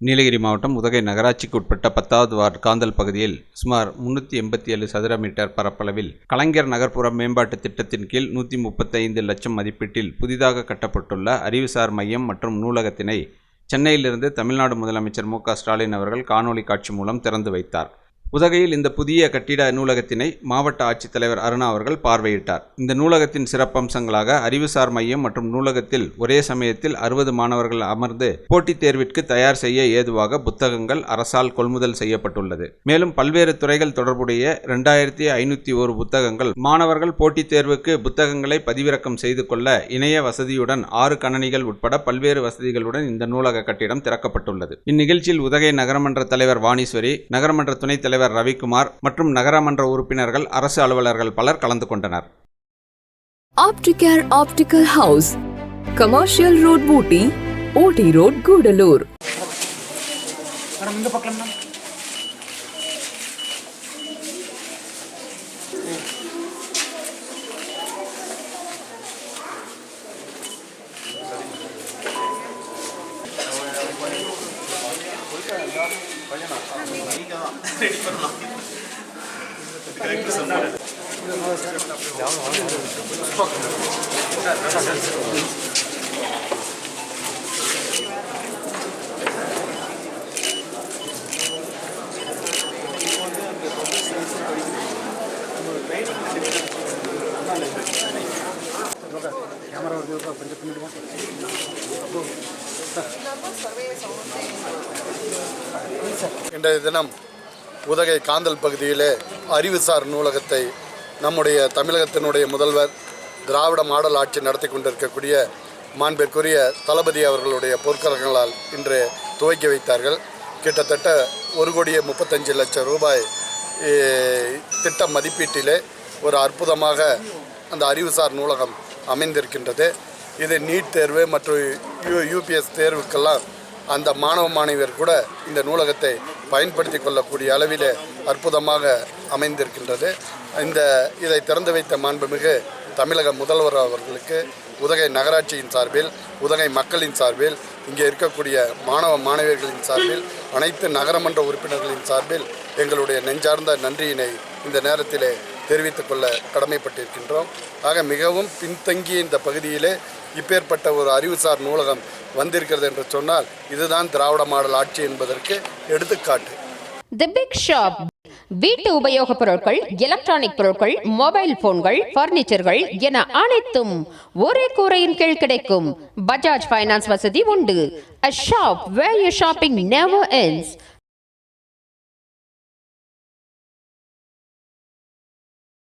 நீலகிரி மாவட்டம் உதகை நகராட்சிக்கு உட்பட்ட பத்தாவது வார்டு காந்தல் பகுதியில் சுமார் முன்னூற்றி எண்பத்தி ஏழு சதுர மீட்டர் பரப்பளவில் கலைஞர் நகர்ப்புற மேம்பாட்டு திட்டத்தின் கீழ் நூற்றி முப்பத்தைந்து லட்சம் மதிப்பீட்டில் புதிதாக கட்டப்பட்டுள்ள அறிவுசார் மையம் மற்றும் நூலகத்தினை சென்னையிலிருந்து தமிழ்நாடு முதலமைச்சர் மு க ஸ்டாலின் அவர்கள் காணொலி காட்சி மூலம் திறந்து வைத்தார். உதகையில் இந்த புதிய கட்டிட நூலகத்தினை மாவட்ட ஆட்சித்தலைவர் அருணா அவர்கள் பார்வையிட்டார். இந்த நூலகத்தின் சிறப்பம்சங்களாக அறிவுசார் மையம் மற்றும் நூலகத்தில் ஒரே சமயத்தில் அறுபது மாணவர்கள் அமர்ந்து போட்டித் தேர்விற்கு தயார் செய்ய ஏதுவாக புத்தகங்கள் அரசால் கொள்முதல் செய்யப்பட்டுள்ளது. மேலும் பல்வேறு துறைகள் தொடர்புடைய இரண்டாயிரத்தி ஐநூற்றி ஒரு புத்தகங்கள் மாணவர்கள் போட்டித் தேர்வுக்கு புத்தகங்களை பதிவிறக்கம் செய்து கொள்ள இணைய வசதியுடன் ஆறு கணனிகள் உட்பட பல்வேறு வசதிகளுடன் இந்த நூலக கட்டிடம் திறக்கப்பட்டுள்ளது. இந்நிகழ்ச்சியில் உதகை நகரமன்ற தலைவர் வாணீஸ்வரி நகரமன்ற துணைத் தலைவர் ரவிக்குமார் மற்றும் நகரமன்ற உறுப்பினர்கள் அரசு அலுவலர்கள் பலர் கலந்து கொண்டனர் Opticare Optical House, Commercial Road Booty, OT Road Gudalur. Madam இந்த பக்கம் மேம் கேமரா வருது ஒரு கொஞ்சம் பின்னிடுவோம் இன்றைய தினம் உதகை காந்தல் பகுதியிலே அறிவுசார் நூலகத்தை நம்முடைய தமிழகத்தினுடைய முதல்வர் திராவிட மாடல் ஆட்சி நடத்தி கொண்டிருக்கக்கூடிய மாண்பிற்குரிய தளபதி அவர்களுடைய பொற்கரங்களால் இன்று துவக்கி வைத்தார்கள். கிட்டத்தட்ட ஒரு கோடியே முப்பத்தஞ்சு லட்சம் ரூபாய் திட்ட மதிப்பீட்டிலே ஒரு அற்புதமாக அந்த அறிவுசார் நூலகம் அமைந்திருக்கின்றது. இது நீட் தேர்வு மற்றும் யூ யூபிஎஸ் தேர்வுக்கெல்லாம் அந்த மாணவ மாணவியர் கூட இந்த நூலகத்தை பயன்படுத்தி கொள்ளக்கூடிய அளவிலே அற்புதமாக அமைந்திருக்கின்றது. இந்த இதை திறந்து வைத்த மாண்புமிகு தமிழக முதல்வர் அவர்களுக்கு உதகை நகராட்சியின் சார்பில் உதகை மக்களின் சார்பில் இங்கே இருக்கக்கூடிய மாணவ மாணவியர்களின் சார்பில் அனைத்து நகரமன்ற உறுப்பினர்களின் சார்பில் எங்களுடைய நெஞ்சார்ந்த நன்றியினை இந்த நேரத்திலே தெரிவித்துக் கொள்ள கடமைப்பட்டிருக்கின்றோம். ஆக மிகவும் பின்தங்கிய இந்த பகுதியிலே இப்பேற்பட்ட ஒரு அறிவுசார் நூலகம் வந்திருக்கிறது என்று சொன்னால் இதுதான் திராவிட மாடல் ஆட்சி என்பதற்கு எடுத்துக்காட்டு. தி பிக் ஷாப் வீட்டு உபயோகப் பொருட்கள் எலக்ட்ரானிக் பொருட்கள் மொபைல் போன்கள் பர்னிச்சர்கள் என அனைத்தும் ஒரே கூரையின் கீழ் கிடைக்கும். பஜாஜ் ஃபைனான்ஸ் வசதி உண்டு. A shop where you shopping never ends.